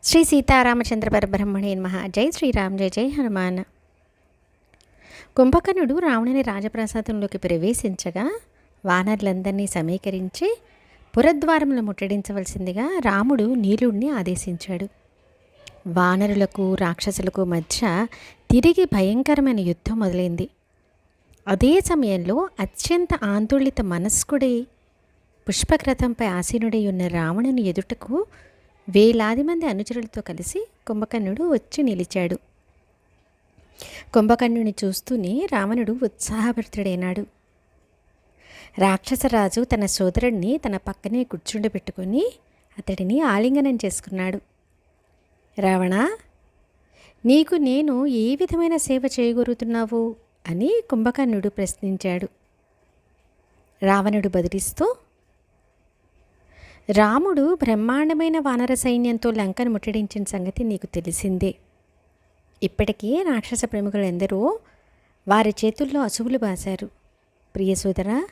శ్రీ సీతారామచంద్ర పరబ్రహ్మణే నమః. జై శ్రీరామ్ జై జై హనుమాన్. కుంభకర్ణుడు రావణుని రాజప్రాసాదంలోకి ప్రవేశించగా వానరులందరినీ సమీకరించి పురద్వారంలో ముట్టడించవలసిందిగా రాముడు నీలుడిని ఆదేశించాడు. వానరులకు రాక్షసులకు మధ్య తిరిగి భయంకరమైన యుద్ధం మొదలైంది. అదే సమయంలో అత్యంత ఆందోళిత మనస్కుడై పుష్పక్రతంపై ఆసీనుడై ఉన్న రావణుని ఎదుటకు వేలాది మంది అనుచరులతో కలిసి కుంభకర్ణుడు వచ్చి నిలిచాడు. కుంభకర్ణుని చూస్తూనే రావణుడు ఉత్సాహభరితుడైనాడు. రాక్షసరాజు తన సోదరుడిని తన పక్కనే కూర్చుండబెట్టుకొని అతడిని ఆలింగనం చేసుకున్నాడు. రావణ నీకు నేను ఏ విధమైన సేవ చేయగోరుతున్నావు? అని కుంభకర్ణుడు ప్రశ్నించాడు. రావణుడు బదిలిస్తూ రాముడు బ్రహ్మాండమైన వానర సైన్యంతో లంకను ముట్టడించిన సంగతి నీకు తెలిసిందే. ఇప్పటికీ రాక్షస ప్రముఖులు ఎందరో వారి చేతుల్లో అసువులు బాశారు. ప్రియసోదరా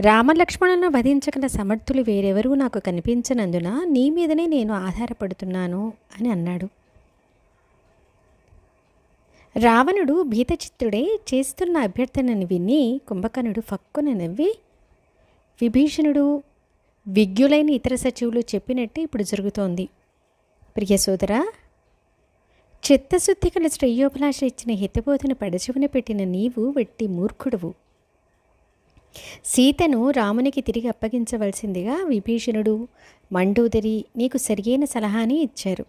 రామలక్ష్మణులను వధించగల సమర్థులు వేరెవరూ నాకు కనిపించనందున నీ మీదనే నేను ఆధారపడుతున్నాను అని అన్నాడు. రావణుడు భీతచిత్తుడై చేస్తున్న అభ్యర్థనని విని కుంభకర్ణుడు ఫక్కున నవ్వి విభీషణుడు విజ్ఞులైన ఇతర సచివులు చెప్పినట్టు ఇప్పుడు జరుగుతోంది. ప్రియ సోదరా చిత్తశుద్ధి కల శ్రేయోభిలాష ఇచ్చిన హితబోధన పడచివన పెట్టిన నీవు వెట్టి మూర్ఖుడువు. సీతను రామునికి తిరిగి అప్పగించవలసిందిగా విభీషణుడు మండోదరి నీకు సరియైన సలహాని ఇచ్చారు.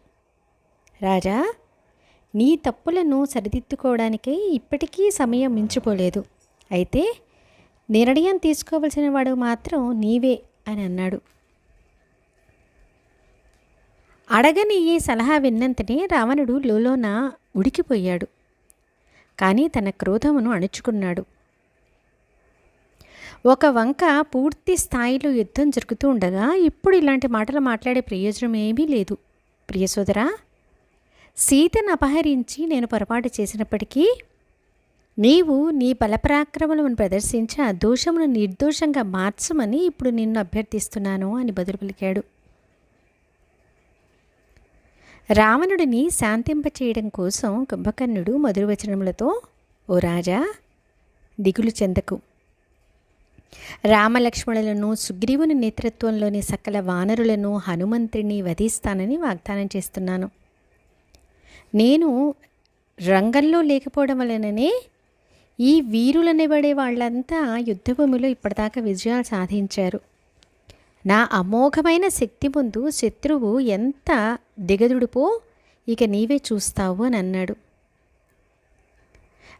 రాజా నీ తప్పులను సరిదిద్దుకోవడానికై ఇప్పటికీ సమయం మించిపోలేదు. అయితే నిర్ణయం తీసుకోవలసిన వాడు మాత్రం నీవే. అని అన్నాడు. అడగని ఈ సలహా విన్నంతనే రావణుడు లోలోన ఉడికిపోయాడు. కానీ తన క్రోధమును అణుచుకున్నాడు. ఒక వంక పూర్తి స్థాయిలో యుద్ధం జరుగుతూ ఉండగా ఇప్పుడు ఇలాంటి మాటలు మాట్లాడే ప్రయోజనం ఏమీ లేదు. ప్రియసోదరా సీతను అపహరించి నేను పొరపాటు చేసినప్పటికీ నీవు నీ బలపరాక్రమలను ప్రదర్శించి ఆ దోషమును నిర్దోషంగా మార్చమని ఇప్పుడు నిన్ను అభ్యర్థిస్తున్నాను అని బదులు పలికాడు. రావణుడిని శాంతింపచేయడం కోసం కుంభకర్ణుడు మధురవచనములతో ఓ రాజా దిగులు చెందకు. రామలక్ష్మణులను సుగ్రీవుని నేతృత్వంలోని సకల వానరులను హనుమంతుడిని వధిస్తానని వాగ్దానం చేస్తున్నాను. నేను రంగంలో లేకపోవడం వలననే ఈ వీరులనిబడే వాళ్ళంతా యుద్ధభూమిలో ఇప్పటిదాకా విజయాలు సాధించారు. నా అమోఘమైన శక్తి ముందు శత్రువు ఎంత దిగదుడుపో ఇక నీవే చూస్తావు అని అన్నాడు.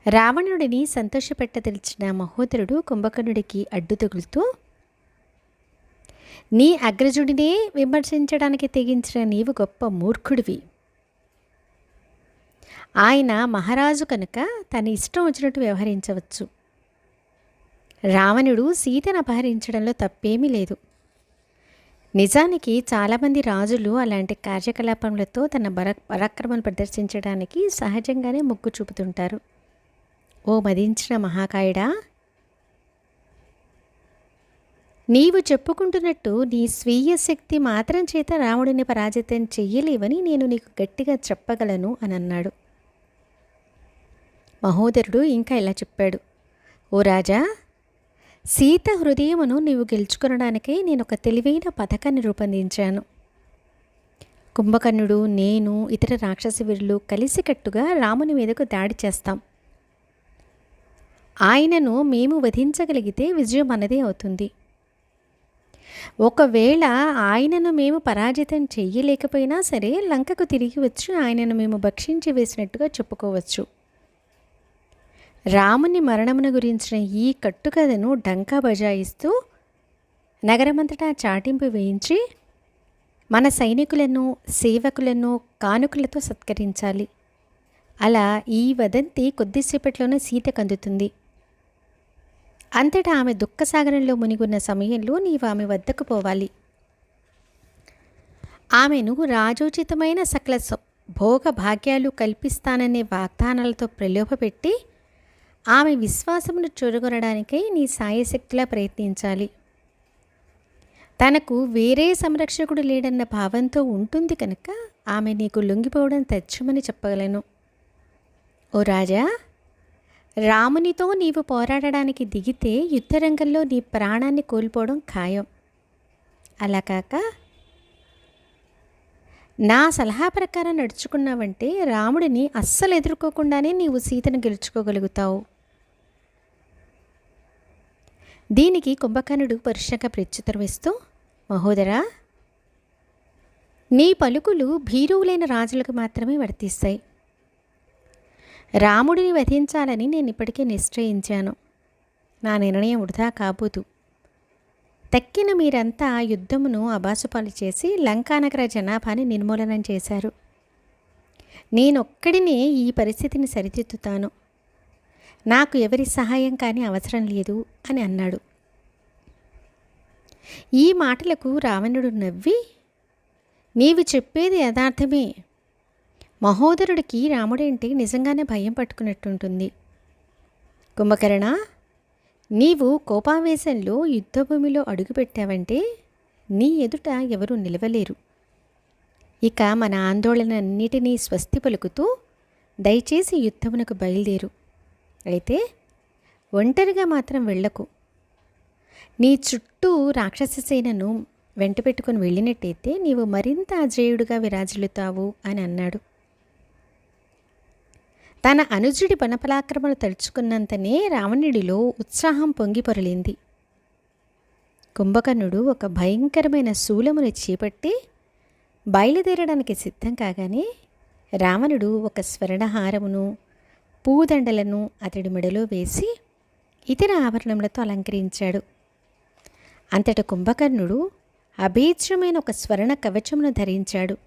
రావణుడిని సంతోషపెట్టదలిచిన మహోదరుడు కుంభకర్ణుడికి అడ్డు తగులుతూ నీ అగ్రజుడినే విమర్శించడానికి తెగించిన నీవు గొప్ప మూర్ఖుడివి. ఆయన మహారాజు కనుక తన ఇష్టం వచ్చినట్టు వ్యవహరించవచ్చు. రావణుడు సీతను అపహరించడంలో తప్పేమీ లేదు. నిజానికి చాలామంది రాజులు అలాంటి కార్యకలాపములతో తన బర పరాక్రమను ప్రదర్శించడానికి సహజంగానే మొగ్గు చూపుతుంటారు. ఓ మదించిన మహాకాయుడా! నీవు చెప్పుకుంటున్నట్టు నీ స్వీయ శక్తి మాత్రం చేత రాముడిని పరాజితం చెయ్యలేవని నేను నీకు గట్టిగా చెప్పగలను అని అన్నాడు మహోదరుడు ఇంకా ఇలా చెప్పాడు. ఓ రాజా సీత హృదయమును నీవు గెలుచుకొనడానికి నేను ఒక తెలివైన పథకాన్ని రూపొందించాను. కుంభకర్ణుడు నేను ఇతర రాక్షస వీరులు కలిసికట్టుగా రాముని మీదకు దాడి చేస్తాం. ఆయనను మేము వధించగలిగితే విజయం అన్నదే అవుతుంది. ఒకవేళ ఆయనను మేము పరాజితం చెయ్యలేకపోయినా సరే లంకకు తిరిగి వచ్చి ఆయనను మేము భక్షించి వేసినట్టుగా చెప్పుకోవచ్చు. రాముని మరణమును గురించిన ఈ కట్టుకథను డంకా బజాయిస్తూ నగరమంతటా చాటింపు వేయించి మన సైనికులను సేవకులను కానుకలతో సత్కరించాలి. అలా ఈ వదంతి కొద్దిసేపట్లోనే సీతకు అందుతుంది అంతటా ఆమె దుఃఖసాగరంలో మునిగున్న సమయంలో నీవు ఆమె వద్దకు పోవాలి. ఆమెను రాజోచితమైన సకల భోగ భాగ్యాలు కల్పిస్తాననే వాగ్దానాలతో ప్రలోభపెట్టి ఆమె విశ్వాసమును చూరగొనడానికై నీ సాయశక్తిలా ప్రయత్నించాలి. తనకు వేరే సంరక్షకుడు లేడన్న భావంతో ఉంటుంది కనుక ఆమె నీకు లొంగిపోవడం తెచ్చమని చెప్పగలను. ఓ రాజా రామునితో నీవు పోరాడడానికి దిగితే యుద్ధరంగంలో నీ ప్రాణాన్ని కోల్పోవడం ఖాయం. అలా కాక నా సలహా ప్రకారం నడుచుకున్నావంటే రాముడిని అస్సలు ఎదుర్కోకుండానే నీవు సీతను గెలుచుకోగలుగుతావు. దీనికి కుంభకర్ణుడు పరుషంగా ప్రత్యుత్తరం ఇస్తూ మహోదరా నీ పలుకులు భీరువులైన రాజులకు మాత్రమే వర్తిస్తాయి. రాముడిని వధించాలని నేను ఇప్పటికే నిశ్చయించాను. నా నిర్ణయం వృధా కాబోదు. తక్కిన మీరంతా యుద్ధమును అబాసుపాలు చేసి లంకానగర జనాభాని నిర్మూలనం చేశారు. నేనొక్కడినే ఈ పరిస్థితిని సరిదిద్దుతాను. నాకు ఎవరి సహాయం కానీ అవసరం లేదు అని అన్నాడు. ఈ మాటలకు రావణుడు నవ్వి నీవు చెప్పేది యథార్థమే. మహోదరుడికి రాముడంటే నిజంగానే భయం పట్టుకున్నట్టుంటుంది. కుంభకర్ణ నీవు కోపావేశంలో యుద్ధభూమిలో అడుగుపెట్టావంటే నీ ఎదుట ఎవరూ నిలవలేరు. ఇక మన ఆందోళనన్నిటినీ స్వస్తి పలుకుతూ దయచేసి యుద్ధమునకు బయలుదేరు. అయితే ఒంటరిగా మాత్రం వెళ్ళకు. నీ చుట్టూ రాక్షస సేనను వెంట పెట్టుకుని వెళ్ళినట్టయితే నీవు మరింత అజేయుడుగా విరాజిల్లుతావు అని అన్నాడు. తన అనుజుడి పనపలాక్రమణ తలుచుకున్నంతనే రావణుడిలో ఉత్సాహం పొంగి పొరలింది. కుంభకర్ణుడు ఒక భయంకరమైన శూలమును చేపట్టి బయలుదేరడానికి సిద్ధం కాగానే రావణుడు ఒక స్వర్ణహారమును పూదండలను అతడి మెడలో వేసి ఇతర ఆభరణములతో అలంకరించాడు. అంతట కుంభకర్ణుడు అభేద్యమైన ఒక స్వర్ణ కవచమును ధరించాడు.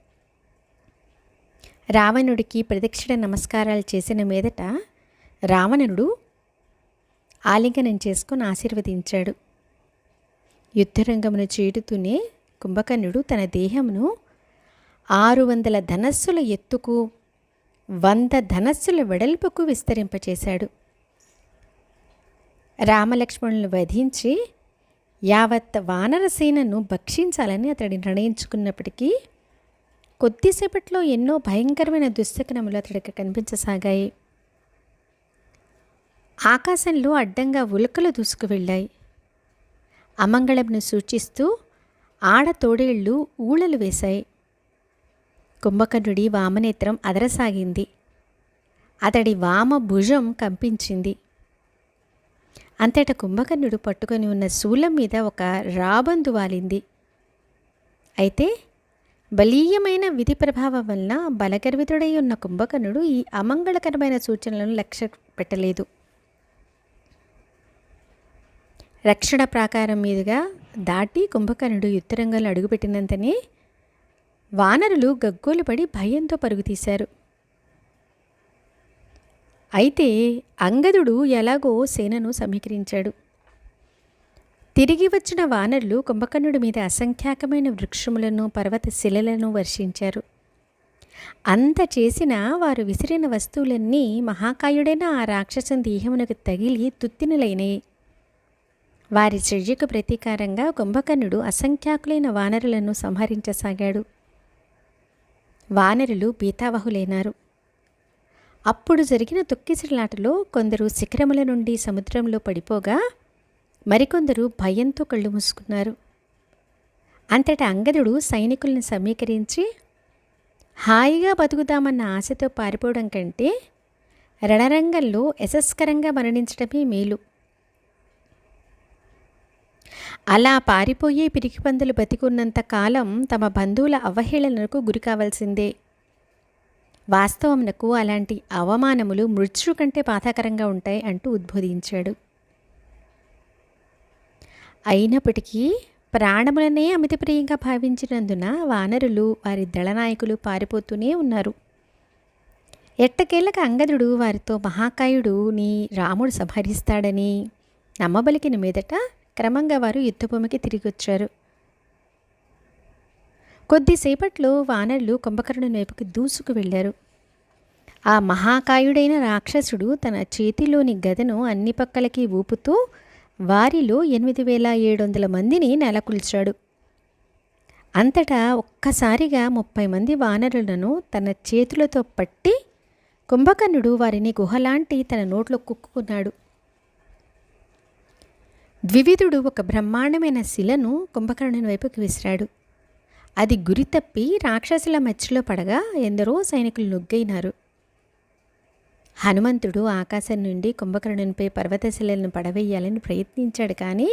రావణుడికి ప్రదక్షిణ నమస్కారాలు చేసిన మీదట రావణుడు ఆలింగనం చేసుకొని ఆశీర్వదించాడు. యుద్ధరంగమును చేడుతూనే కుంభకర్ణుడు తన దేహమును ఆరు వందల ధనస్సుల ఎత్తుకు వంద ధనస్సుల వెడల్పుకు విస్తరింపచేశాడు. రామలక్ష్మణులను వధించి యావత్ వానరసేనను భక్షించాలని అతడు నిర్ణయించుకున్నప్పటికీ కొద్దిసేపట్లో ఎన్నో భయంకరమైన దుశ్శకనములు అతడికి కనిపించసాగాయి. ఆకాశంలో అడ్డంగా ఉలకలు దూసుకు వెళ్ళాయి. అమంగళంను సూచిస్తూ ఆడ తోడేళ్ళు ఊళలు వేశాయి. కుంభకర్ణుడి వామనేత్రం అదరసాగింది. అతడి వామ భుజం కంపించింది. అంతట కుంభకర్ణుడు పట్టుకొని ఉన్న శూలం మీద ఒక రాబందు వాలింది. అయితే బలీయమైన విధి ప్రభావం వలన బలగర్వితుడై ఉన్న కుంభకర్ణుడు ఈ అమంగళకరమైన సూచనలను లక్ష్య పెట్టలేదు. రక్షణ ప్రాకారం మీదుగా దాటి కుంభకర్ణుడు యుద్ధరంగంలో అడుగుపెట్టినంతనే వానరులు గగ్గోలు పడి భయంతో పరుగుతీశారు. అయితే అంగదుడు ఎలాగో సేనను సమీకరించాడు. తిరిగి వచ్చిన వానరులు కుంభకర్ణుడి మీద అసంఖ్యాకమైన వృక్షములను పర్వత శిలలను వర్షించారు. అంత చేసినా వారు విసిరిన వస్తువులన్నీ మహాకాయుడైన ఆ రాక్షసం దేహమునకు తగిలి తుత్తినులైనవి వారి చర్యకు ప్రతీకారంగా కుంభకర్ణుడు అసంఖ్యాకులైన వానరులను సంహరించసాగాడు. వానరులు బీతావహులైనారు అప్పుడు జరిగిన తొక్కిసిలాటలో కొందరు శిఖరముల నుండి సముద్రంలో పడిపోగా మరికొందరు భయంతో కళ్ళు మూసుకున్నారు. అంతటా అంగదుడు సైనికులను సమీకరించి హాయిగా బతుకుదామన్న ఆశతో పారిపోవడం కంటే రణరంగంలో యశస్కరంగా మరణించడమే మేలు. అలా పారిపోయే పిరికిపందులు బతికున్నంత కాలం తమ బంధువుల అవహేళనకు గురి కావాల్సిందే. వాస్తవమునకు అలాంటి అవమానములు మృత్యు కంటే బాధాకరంగా ఉంటాయి అంటూ ఉద్బోధించాడు. అయినప్పటికీ ప్రాణములనే అమిత ప్రియంగా భావించినందున వానరులు వారి దళనాయకులు పారిపోతూనే ఉన్నారు. ఎట్టకేళ్ళక అంగదుడు వారితో మహాకాయుడు నీ రాముడు సంహరిస్తాడని నమ్మబలికిన మీదట క్రమంగా వారు యుద్ధభూమికి తిరిగి వచ్చారు కొద్దిసేపట్లో వానరులు కుంభకర్ణుని వైపుకి దూసుకు వెళ్ళారు. ఆ మహాకాయుడైన రాక్షసుడు తన చేతిలోని గదను అన్ని పక్కలకి ఊపుతూ వారిలో ఎనిమిది వేల ఏడు వందల మందిని నెలకొల్చాడు. అంతటా ఒక్కసారిగా ముప్పై మంది వానరులను తన చేతులతో పట్టి కుంభకర్ణుడు వారిని గుహలాంటి తన నోట్లో కుక్కుకున్నాడు. ద్వివిధుడు ఒక బ్రహ్మాండమైన శిలను కుంభకర్ణుని వైపుకి విసిరాడు. అది గురి తప్పి రాక్షసుల మధ్యలో పడగా ఎందరో సైనికులు నొగ్గైనారు. హనుమంతుడు ఆకాశం నుండి కుంభకర్ణునిపై పర్వతశిలను పడవేయాలని ప్రయత్నించాడు కానీ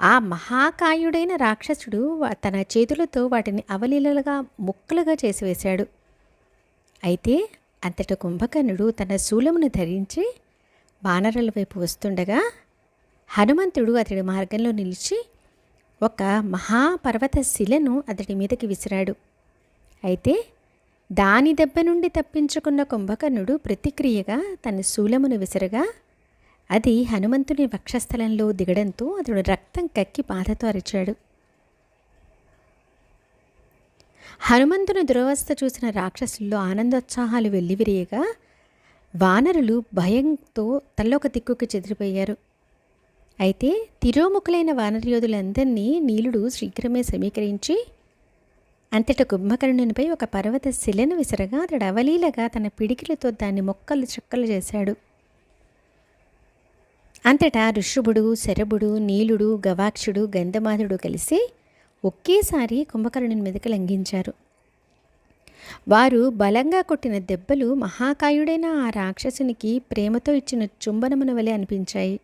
ఆ మహాకాయుడైన రాక్షసుడు తన చేతులతో వాటిని అవలీలలుగా ముక్కలుగా చేసివేశాడు. అయితే అంతట కుంభకర్ణుడు తన శూలమును ధరించి వానరుల వైపు వస్తుండగా హనుమంతుడు అతడి మార్గంలో నిలిచి ఒక మహాపర్వత శిలను అతడి మీదకి విసిరాడు. అయితే దాని దెబ్బ నుండి తప్పించుకున్న కుంభకర్ణుడు ప్రతిక్రియగా తన శూలమును విసరగా అది హనుమంతుని వక్షస్థలంలో దిగడంతో అతడు రక్తం కక్కి బాధతో అరిచాడు. హనుమంతుని దురవస్థ చూసిన రాక్షసుల్లో ఆనందోత్సాహాలు వెల్లివిరియగా వానరులు భయంతో తల్లొక దిక్కుకి చెదిరిపోయారు. అయితే తిరోముఖులైన వానరయోధులందరినీ నీలుడు శీఘ్రమే సమీకరించి అంతటా కుంభకర్ణునిపై ఒక పర్వత శిలను విసరగా అతడు అవలీలగా తన పిడికిలతో దాన్ని మొక్కలు చెక్కలు చేశాడు. అంతటా ఋషభుడు శరభుడు నీలుడు గవాక్షుడు గంధమాధుడు కలిసి ఒకేసారి కుంభకర్ణుని మీదకి లంఘించారు. వారు బలంగా కొట్టిన దెబ్బలు మహాకాయుడైన ఆ రాక్షసునికి ప్రేమతో ఇచ్చిన చుంబనమున వలె అనిపించాయి.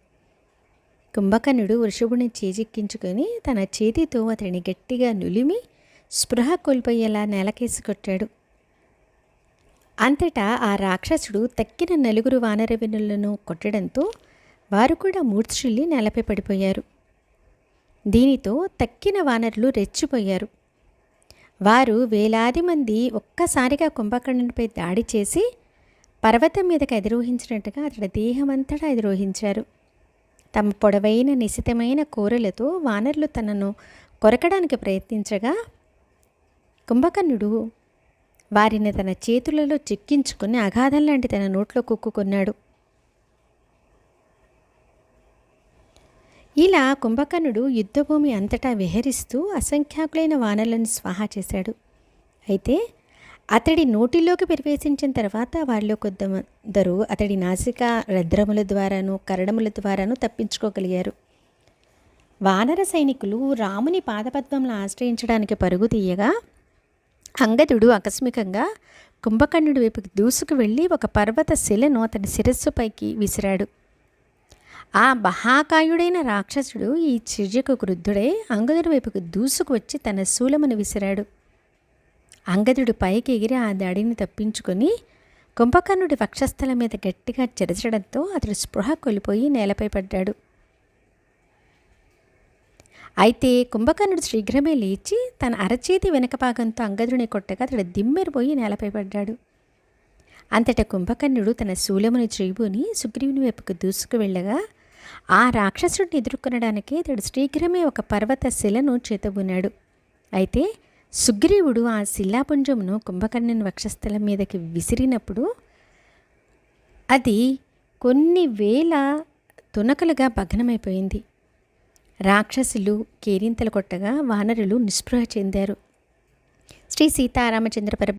కుంభకర్ణుడు వృషభుని చేజిక్కించుకొని తన చేతితో అతడిని గట్టిగా నులిమి స్పృహ కోల్పోయేలా నేలకేసి కొట్టాడు. అంతటా ఆ రాక్షసుడు తక్కిన నలుగురు వానరవెనులను కొట్టడంతో వారు కూడా మూర్ఛిల్లి నేలపై పడిపోయారు. దీనితో తక్కిన వానరులు రెచ్చిపోయారు. వారు వేలాది మంది ఒక్కసారిగా కుంభకర్ణునిపై దాడి చేసి పర్వతం మీదకి అధిరోహించినట్టుగా అతడి దేహమంతటా అధిరోహించారు తమ పొడవైన నిశితమైన కూరలతో వానరులు తనను కొరకడానికి ప్రయత్నించగా కుంభకర్ణుడు వారిని తన చేతులలో చిక్కించుకుని అగాధం లాంటి తన నోట్లో కుక్కుకున్నాడు ఇలా కుంభకర్ణుడు యుద్ధభూమి అంతటా విహరిస్తూ అసంఖ్యాకులైన వానలను స్వాహా చేశాడు. అయితే అతడి నోటిలోకి ప్రవేశించిన తర్వాత వారిలో కొందరు అతడి నాసిక రంధ్రముల ద్వారాను కరడముల ద్వారాను తప్పించుకోగలిగారు. వానర సైనికులు రాముని పాదపద్మంలో ఆశ్రయించడానికి పరుగు తీయగా అంగదుడు ఆకస్మికంగా కుంభకర్ణుడి వైపుకి దూసుకు వెళ్ళి ఒక పర్వత శిలను అతని శిరస్సుపైకి విసిరాడు. ఆ మహాకాయుడైన రాక్షసుడు ఈ చిర్జకు క్రుద్ధుడై అంగదుడి వైపుకు దూసుకు వచ్చి తన శూలమును విసిరాడు. అంగదుడు పైకి ఎగిరి ఆ దాడిని తప్పించుకొని కుంభకర్ణుడి వక్షస్థలం మీద గట్టిగా చెరచడంతో అతడు స్పృహ కోల్పోయి నేలపై పడ్డాడు. అయితే కుంభకర్ణుడు శీఘ్రమే లేచి తన అరచేతి వెనక భాగంతో అంగదుడిని కొట్టగా అతడు దిమ్మెరిపోయి నేలపై పడ్డాడు. అంతట కుంభకర్ణుడు తన శూలముని చేబుని సుగ్రీవుని వైపుకు దూసుకు వెళ్ళగా ఆ రాక్షసుడిని ఎదుర్కొనడానికి అతడు శీఘ్రమే ఒక పర్వత శిలను చేతబూనాడు. అయితే సుగ్రీవుడు ఆ శిలాపుంజమును కుంభకర్ణుని వక్షస్థలం మీదకి విసిరినప్పుడు అది కొన్ని వేల తునకలుగా భగ్నమైపోయింది. రాక్షసులు కేరింతలు కొట్టగా వానరులు నిస్పృహ చెందారు. శ్రీ సీతారామచంద్ర పర